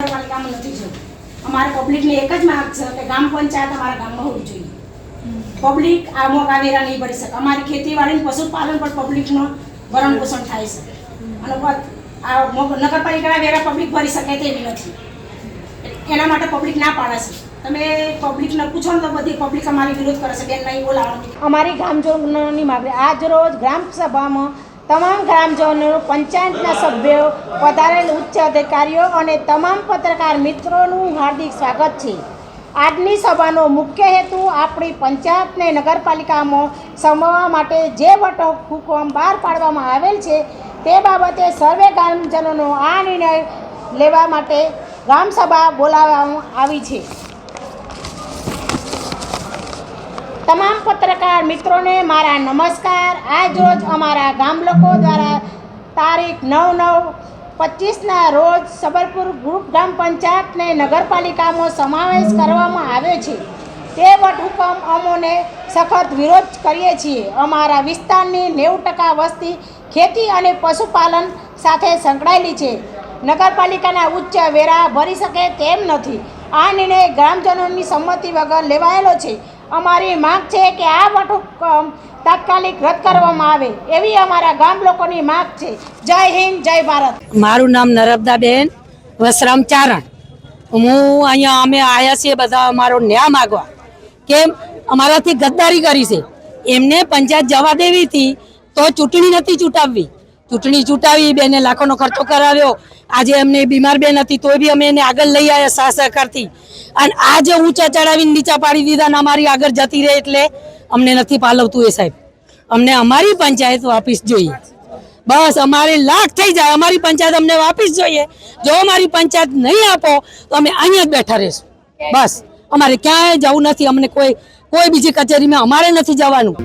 નગરપાલિકામાં નથી જવું અમારે પબ્લિકની એક જ માર્ગ છે કે ગ્રામ પંચાયત અમારા ગામમાં હોવી જોઈએ. પબ્લિક આ કાવેરા વેરા નહીં ભરી શકે. અમારી ખેતીવાડીને પશુપાલન પણ પબ્લિકનો ભરણ પોષણ થાય છે. અને આ નગરપાલિકાના વેરા પબ્લિક ભરી શકે તેવી નથી. એના માટે પબ્લિક ના પાડે છે. તમે પબ્લિકને પૂછો ને તો બધી પબ્લિક અમારી વિરોધ કરે છે. નહીં બોલાવવાનું અમારી ગ્રામજનોની માગણી આજ રોજ ગ્રામ સભામાં તમામ ગ્રામજનો, પંચાયતના સભ્યો પધારેલ ઉચ્ચ અધિકારીઓ અને તમામ પત્રકાર મિત્રોનું હાર્દિક સ્વાગત છે. આજની સભાનો મુખ્ય હેતુ આપણી પંચાયતને નગરપાલિકામાં સમાવવા માટે જે વટો હુકમ બહાર પાડવામાં આવેલ છે તે બાબતે સર્વે ગ્રામજનોનો આ નિર્ણય લેવા માટે ગ્રામસભા બોલાવવામાં આવી છે તમામ પત્રકાર મિત્રોને, મારા નમસ્કાર. આજ રોજ અમારા ગામ લોકો દ્વારા તારીખ નવ નવ પચીસના રોજ સબરપુર ગ્રુપ ગ્રામ પંચાયતને નગરપાલિકામાં સમાવેશ કરવામાં આવ્યો છે. તે વટહુકમ અમોને સખત વિરોધ કરીએ છીએ. અમારા વિસ્તારની નેવું ટકા વસ્તી ખેતી અને પશુપાલન સાથે સંકળાયેલી છે. નગરપાલિકાના ઉચ્ચ વેરા ભરી શકે તેમ નથી. આ નિર્ણય ગ્રામજનોની સંમતિ વગર લેવાયેલો છે. અમારી માંગ છે કે આ વટહુકમ તાત્કાલિક રદ કરવામાં આવે. એવી અમારા ગામ લોકોની માંગ છે. જય હિન્દ, જય ભારત. મારું નામ નર્મદાબેન વસરામ ચારણ. હું અહીંયા અમે આવ્યા છીએ બધા અમારો ન્યાય માગવા. કેમ? અમારાથી ગદ્દારી કરી છે. એમને પંચાયત જવા દેવી હતી તો ચૂંટણી નથી ચૂંટાવવી. ચૂંટણી ચૂંટાવી, બેને લાખોનો ખર્ચો કરાવ્યો. આજે એમને બીમાર બેન હતી, તોય બી અમે એને આગળ લઈ આવ્યા સહ સહકારથી. અને આજે ઊંચા ચડાવીને નીચા પાડી દીધા ને અમારી આગળ જતી રહે એટલે અમને નથી પાલવતું એ સાહેબ. અમને અમારી પંચાયત વાપિસ જોઈએ. બસ અમારે લાખ થઈ જાય, અમારી પંચાયત અમને વાપિસ જોઈએ. જો અમારી પંચાયત નહીં આપો, તો અમે અહીંયા જ બેઠા રહીશું. બસ, અમારે ક્યાંય જવું નથી, અમને કોઈ કોઈ બીજી કચેરીમાં અમારે નથી જવાનું.